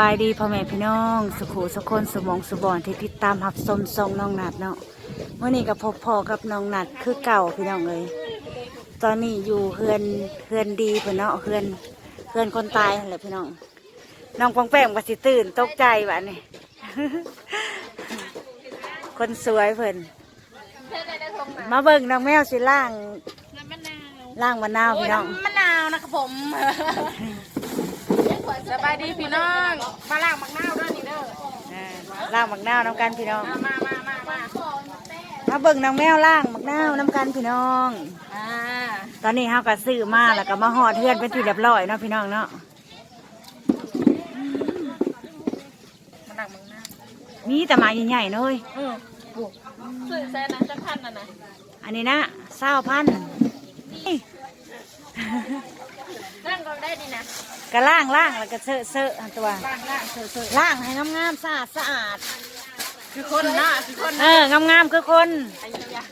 บายดีพ่อแม่พี่น้อง สุขูสุคนสมองสุบอนที่ติดตามหับสมทรงน้องนัดเนาะเมื่อนี้กับพบพ่อกับน้องนัดคือเก่าพี่น้องเลยตอนนี้อยู่เฮือนเฮือนดีเพื่อนเนาะเฮือนเฮือนคนตายนั่นแหละพี่น้องน้องปองแป้งก็สิตื่นตกใจวะนี่คนสวยเพิ่อนมาเบิ่งน้องแมวสิล่างล่างมะนาวพี่น้องมะนาวนะครับผม สบายดีพี่น้องมาล่างมักนาวด้วยนี่เด้ออ่าล่างมะนาวน้ำกันพี่น้อง มามามามามามาเบิ่งน้องแมวล่างมะนาวน้ำกันพี่น้อง อ่าตอนนี้เฮาก็ซื้อมาแล้วก็มาห่อเทือนเป็นที่เรียบร้อยเนาะพี่น้องเนาะ มาล่างมักนาวมีแต่หมาใหญ่ๆเนอะเว้ยเออซื้อแซ่นะจะพันน่ะนะอันนี้นะเศร้าพันนี่ นั่งก็ได้ดีนะก็ล่างล่างแล้วก็เซอะเซอะอันตัวล่างล่างเสือล่างให้งามๆสะอาดสะอาด คือคนนะคือคนเอองามๆคือคนไอ้ยา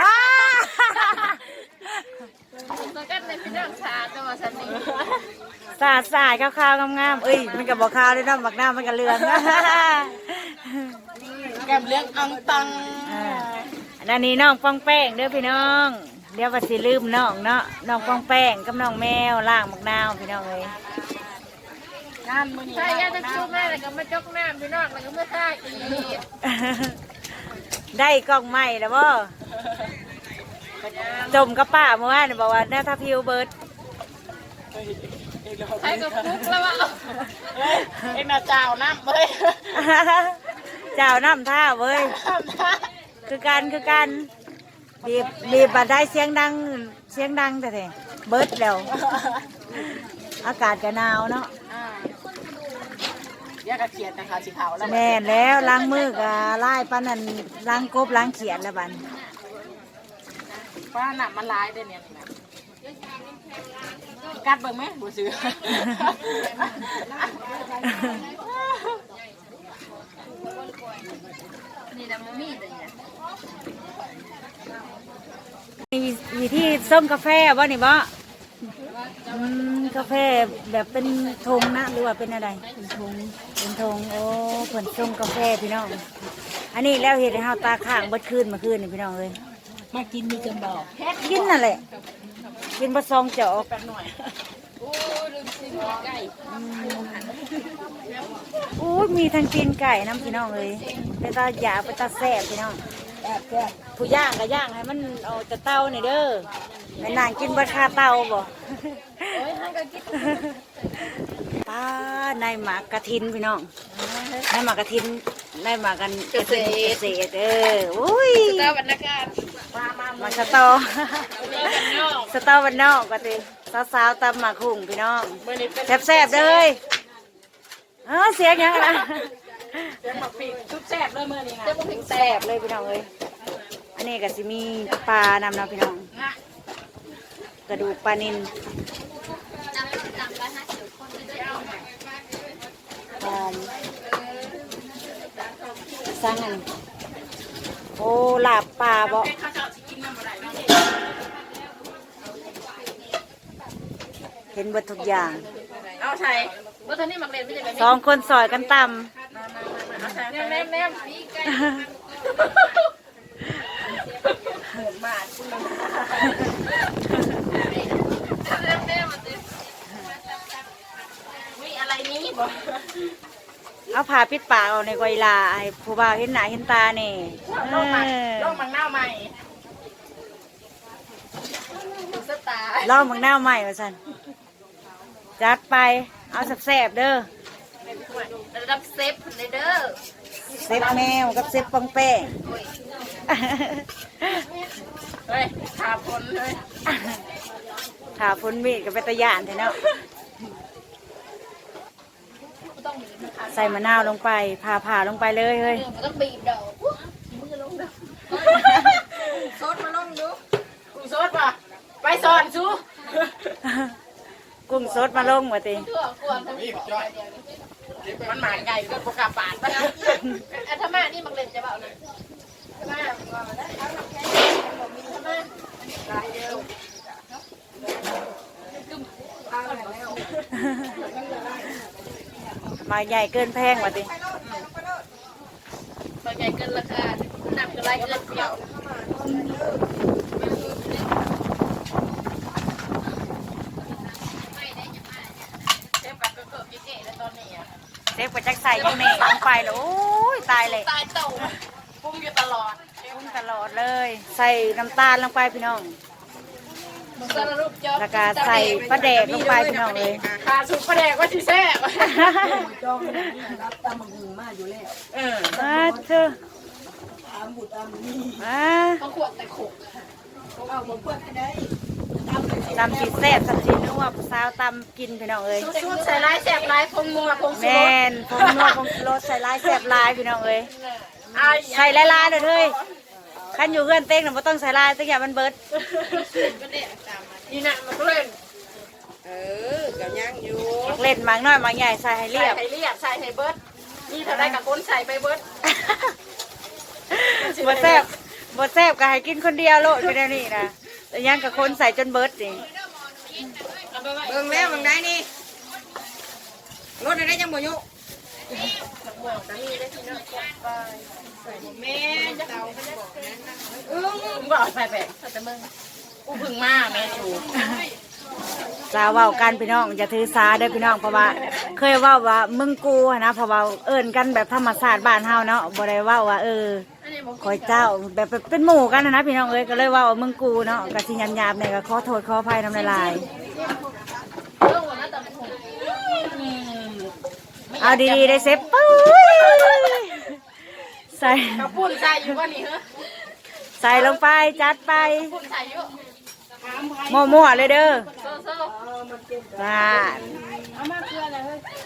อ้าตัวกันในพี่น้องชาตัวสันนี่สะอาดสะอาดขาวๆงามๆเอ้ยมันก็บอกขาวเลยเนาะบักหน้ามันก็เหลืองแกมเลี้ยงอังตังอ่าอันนี้น้องปองแป้งเด้อพี่น้อง เดี๋ยวว่าสิลืมน้องเนาะน้องปองแป้งกับน้องแมวล่างมักนาวพี่น้องเลยงานมื้อนี้ใช่ยาจะชุบแม่แล้วก็มาจกน้ำพี่น้องแล้วก็มาท่าอีกได้กล้องใหม่แล้วบ่จมกับป้าเมื่อวานบอกว่าแน่าถ้าพิวเบิร์ดใช่กับคุกแล้วว่าเอ็งน่ะเจ้าน้ำเว้ยเจ้าน้ำท่าเว้ยคือกันคือกัน บีบบีบบัดได้เสียงดังเสียงดังแต่เถอะเบิร์ดแล้ว อากาศจะหนาวเนาะยากระเขียดนะคะสีขาวแล้วแม่นแล้วล้างมือกับไล่ปานนันล้างกบล้างเขียนแล้วบันป้าหนักมันลายได้เนี่ยนี่นะกัดเบิ่งไหมบูซื้อ นะมมีเลยเนี่ยมีที่ส้มกาแฟบ่นี่บ่อืมกาแฟแบบเป็นธงนะหรือว่าเป็นอะไร เป็นธงเป็นธงโอ้ผลส้มกาแฟพี่น้อง อันนี้แล้วเห็ดให้เฮาตาข้างเบิดคืนเมื่อคืนนี่พี่น้องเลยมากินมีกันบอก กินนั่นแหละ กินบะซองเจาะแป๊บหน่อยโอ้ยลืมซื้อไก่อู้ยมีทั้งกินไก่น้ำพี่น้องเลยเป็นตาอยากเป็นตาแซ่บพี่น้องแอบแซ่บผู้ย่างก็ย่างให้มันเอาแต่เต้านี่เด้อแม่นางกินบะคาเต้าบ่โอ้ยให้กันกินป้าในหมากกระทินพี่น้องในหมากกระทิน ในหมากกันเกษตรเอออุ้ยเจ้าบรรยากาศมามาหมากสตอเมื่อกันนอกสตอวันนอกก็ติสาวๆตำหมากหุ่งพี่น้องเมื่อนี้เป็นแซ่บๆเลยเออเสียงยังไงนะเจ้าหมักปีกชุบแซ่บเลยเมื่อนี้นะแซ่บเลยพี่น้องเอ้ยอันนี้ก็สิมีปลานำเนาะพี่น้องนะกระดูกปลานิลปลา สั่งอันนี้โอ้ลาบปลาบ่ข้าวเจ้าสิกินน้ำอะไรเนาะเห็นเบิดทุกอย่าง เอาใส่เมื่อตอนนี้หมักเล่นไม่ใช่แบบสนี้องคนซอยกันตเอาใส่แนมแนมแนมำบาทแนมแนมมาสิวิอะไรนี้บ่ เอาผ้าปิดปากเอาในกวยลาให้ผู้บ่าวเห็นหน้าเห็นตานี่ลงมาเออลงมังหน้าใหม่สตาร์ลองมึงหน้าใหม่มาสันจัดไปเอาแซ่บๆเด้อระดับเซฟเลยเด้อเซฟแมวกับเซฟปองแป้งเฮ้ยขาพนเลยขาพ้นมีดกับเปตะยานเถอะเนาะ ใส่มะนาวลงไปผ่าผ่าลงไปเลยเฮ้ยมันต้องบีบดอกมือลงดอกซดมาลงดูกูซดป่ะไปสอนซูกุ้งสดมาลงมาติทั่วกวนทั้งหมดมันหมายใหญ่ก็ปกาปาดไปอัธมานี่มังเล่นจะเปล่านะธรรมะว่ามาได้เอาหนักแค่ธรรมะลายเดียว มาใหญ่เกินแพงว่ะติบางใหญ่เกินราคาหนักก็ไรเกินเปรี้ยวเจ็บกับเกิดเก๋ๆแล้วตอนนี้อะเด็กไปจักใส่ยูเน่ลงไปแล้วโอ้ยตายเลยตายโตพุ่งอยู่ตลอดพุ่งตลอดเลย ใส่น้ำตาลลงไปพี่น้องสรุปจบ แล้วก็ใส่ปลาแดกลงไปพี่น้องเลยขาสุกประแดกว่าชิแซ่บจองรับตามมังงมาอยู่แล้วเออมาเธอตามบุตรตามนี่มาเขาขวดแต่ขกเอาผมเปิดให้ได้ตามเลยตำสีแซ่บสับสีนัวผู้สาวตำกินพี่น้องเอ้ยสูตรใส่ลายแซ่บลายพงมัวพงแมสุรสนพงนัวพงรสใส่ลายแซ่บลายพี่น้องเอ้ยอายใส่ลายๆเด้อเฮ้ย ขันอยู่เพื่อนเต้งน่ะบ่ต้องใส่ลายตั้งอย่ามันเบิด นี่นะมันก็เล่นเออกับยังอยู่เล่นหมากน้อยหมากใหญ่ใส่ให้เรีใส่ยบ ให้เรียบใส่ให้เบิร์ดนี่เท่าไรกับคนใส่ไปเบิร์ดบ่แซ่บบ่แซ่บก็ให้กินคนเดียวโลดไปเดี๋ยวนี้นะแต่ยังกับคนใส่จนเบิดนี่เบิ่งแล้วเบิ่งได้นี่รถได้ยังบ่ยุ แม่จะเตาบอกนั้นนะอึ้งมึงก็เอาใส่แบบแต่มึงกูพึ่งมาแม่ชูสาเว้ากันพี่น้องอย่าถือสาเด้อพี่น้องเพราะว่า เคยเว้าว่ามึงกูนะเพราะว่าเอิ้นกันแบบธรรมชาติบ้านเฮาเนาะบ่ได้เว้าว่าเออคอยเจ้าแบบเป็นหมู่กันนะนะพี่น้องเอ้ยก็เลยเว้าว่ามึงกูเนาะก็สิหยาบๆเนี่ยก็ขอโทษขออภัยนำลายรื่องวันนั้นแต่ผม ๆ เอาดีๆได้เซฟปุ้ยใส่กระปุ่นใส่อยู่ว่านี่เหรอใส่ลงไปจัดไปปุ่นใส่อยู่มั่วๆเลยเด้อโซ่โซ่บ้าน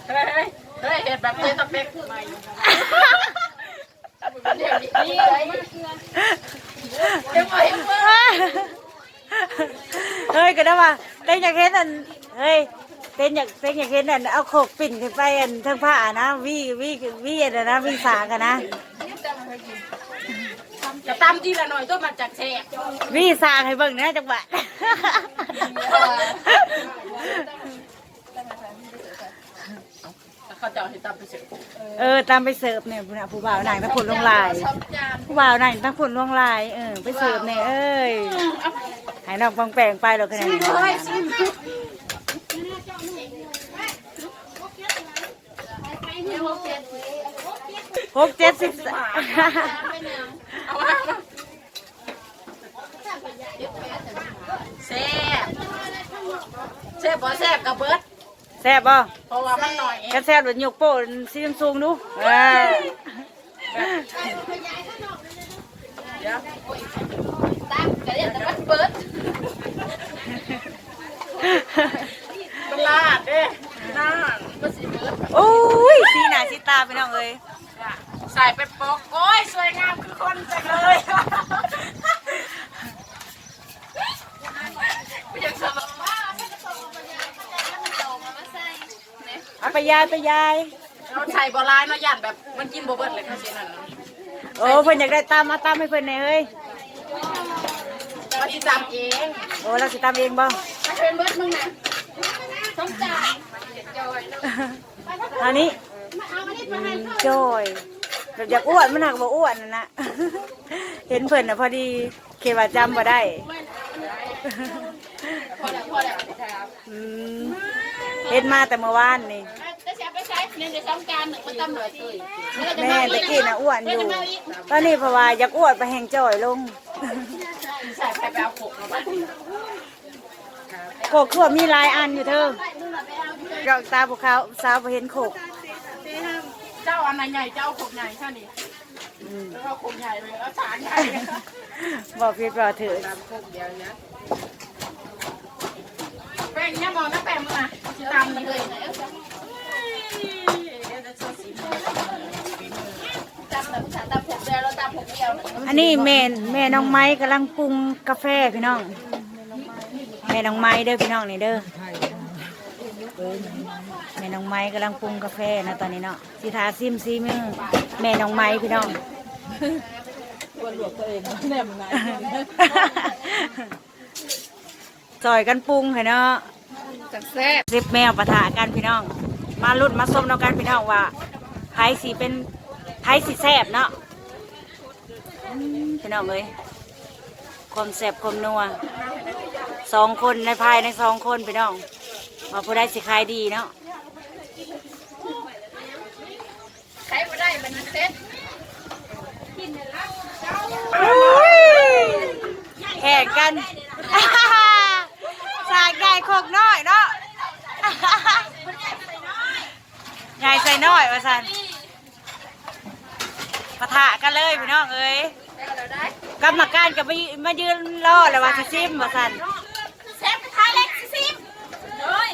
เฮ้ยเฮ้ยเฮ้ยเห็ดแบบเจ๊ตะเป็กใหม่เดี๋ยวนี้นี่เลยเดี๋ยวไปเมื่อเฮ้ยก็ได้ว่าเต้นอยากเห็นอันเฮ้ย เต้นอยากเต้นอยากเห็นอันเอาโขกปิ่นขึ้นไปอันเทั้งผ้านะวี่วี่วี่อันนั้นนะวี่สากันนะจะตามทีละหน่อยตัวมาจากแช่วี่สาให้เบิ่งนะจังหวะเขาจะเอาให้ตามไปเสร็จเออตามไปเสิร์ฟเนี่ยผู้น่ะผู้บ่าวหนังตะผุนลงลายชอบจานผู้บ่าวหนังตะผุนลงลายเออไปเสิร์ฟเนี่ยเอ้ยให้น้องปองแปงไปหรอกคะแนนเฮ้ยซิม หกเจ็ดสิบเอามาแซ่บแซ่บบ่แซ่บกับเบิร์ดแซ่บบ่เพราะว่ามันหน่อยกระแซ่บหรือยกโป้ซีมซูงดูเออเดี๋ยวตามกระเด็นแต่มันเบิร์ดมันลาดเด้น่ามันสิเบิร์ด โอ้ยสีหน้าสีตาไปน้องเอ้ย ใส่เป็นปอกโอ้ยสวยงามคือคนจังเลยไม่อยากสมัคร เอา ไปยายไปยายเราใส่บอลายเนาะยันแบบมันกินบ่เบิดเลยเขาเสียนั่นน่ะโอ้เพิ่นอยากได้ตามมาตามให้เพิ่นหน่อยเฮ้ยเราที่จำเองโอ้เราสิตามเองบ่ถ้าเป็นเบิดมึงนะต้องจ่ายอันนี้อืมจอยแบบอยากอ้วนมันหักบ่อ้วนนั่นนะเห็นเพิ่นน่ะพอดีเคว่าจำบ่ได้พอแล้วพอแล้วอืมเห็นมาแต่เมื่อวานนี่จะใช้ไปใช้ เนี่ยจะต้องการหนึ่งมันตำรวจเลยแม่ตะกี้น่ะอ้วนอยู่ ตอนนี้เพราะว่าอยากอ้วนไปแห่งจ่อยลงใส่ไปเอาขกมาบ้านโขกขวบมีหลายอันอยู่เธอดอกตาพวกเขาสาวบ่เห็นโขกเจ้าอันไหนใหญ่เจ้าขกใหญ่ใช่นี่อืมแล้วเอาขกใหญ่ไปแล้วฉางใหญ่บอกผิดบอกถือแป้งเนี่ยมองนะแป้งมึงนะตามเลย ตามแบบตามผมเดียวแล้วตามผมเดียวอันนี้แม่แม่น้องไม้กำลังปรุงกาแฟพี่น้อง แม่น้องไม้เด้อพี่น้องนี่เด้อแม่น้องไม้กำลังปรุงกาแฟนะตอนนี้เนาะสิทาซิมซีมือแม่น้องไม้พี่น้องจอยกันปรุงให้เนาะจังแซ่บสิบแมวปะทะกันพี่น้อง มาลุ้นมาส้มน้องกันพี่น้องว่าไผสีเป็นไผสีแซบเนาะอืมพี่น้องเลยความแซบความนัวสองคนในภายในสองคนพี่น้องว่าผู้ใดสิขายดีเนาะใช้มาได้มันเซ็ตแข่งกันสายใหญ่โคกน้อยเนาะ ใหญ่ใส่น้อยว่าสันปะทะกันเลยพี่น้องเอ้ยกรรมการกับมามายืนรอแล้วว่าสิซิมว่าสันเซ็ตท้ายเล็กสิบเลย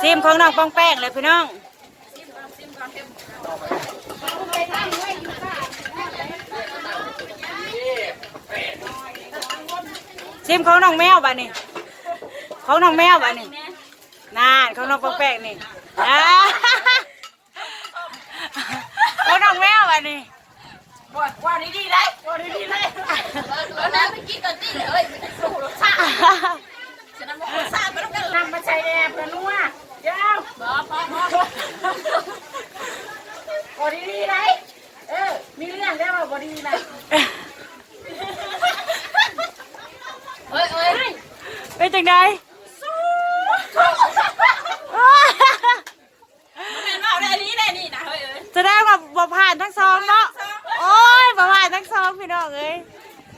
ซิมของน้องป้องแป้งเลยพี่น้องซิมของน้องแมวบ้านี่ของน้องแมวบ้านี่ น่านของน้องป้องแป้งนี่อ่าของน้องแมวบ้านี่ว่าว่าดีดีเลยว่าดีดีเลยแล้วน้ำไปกินกันตีเลยไม่ได้สู้รสชาติฉันน้ำมันรสชาติไม่ต้องกันนำมาใช้แอบกันนัวยาวบอพอพอว่าดีดีเลยเออมีเรื่องได้ว่าว่าดีนะเฮ้ยเฮ้ยเป็นจังได มันเอาได้นี้ได้นี่นะเฮ้ยเอ้ย แสดงว่าบ่ผ่านทั้งสองเนาะ โอ้ยบ่ผ่านทั้งสอง พี่น้องเอ้ย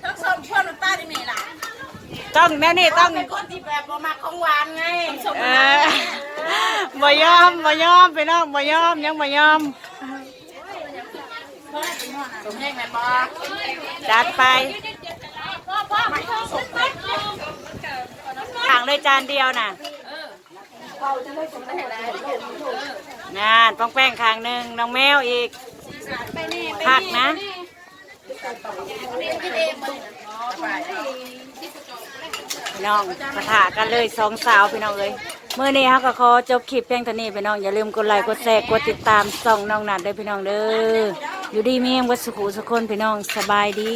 ทั้งสองคนมันป้าได้ไหมล่ะต้องแนวนี้ต้องเป็นคนที่แบบบ่มาของหวานไงสมเออบ่ยอมบ่ยอมพี่น้องบ่ยอมยังบ่ยอมสมแห้งแม่บอจัดไปทางเลยจานเดียวน่ะงานป้องแป้งคางหนึ่งน้องแมวอีกผักนะ พี่น้องปะถากันเลยสองสาวพี่น้องเลยเมื่อนี้ฮะก็ขอจบคลิปเพียงเท่านี้พี่น้องอย่าลืมกดไลค์กดแชร์กดติดตามส่องน้องนัดด้วยพี่น้องเด้ออยู่ดีมีเอ็มวัดสุขุสุคนพี่น้องสบายดี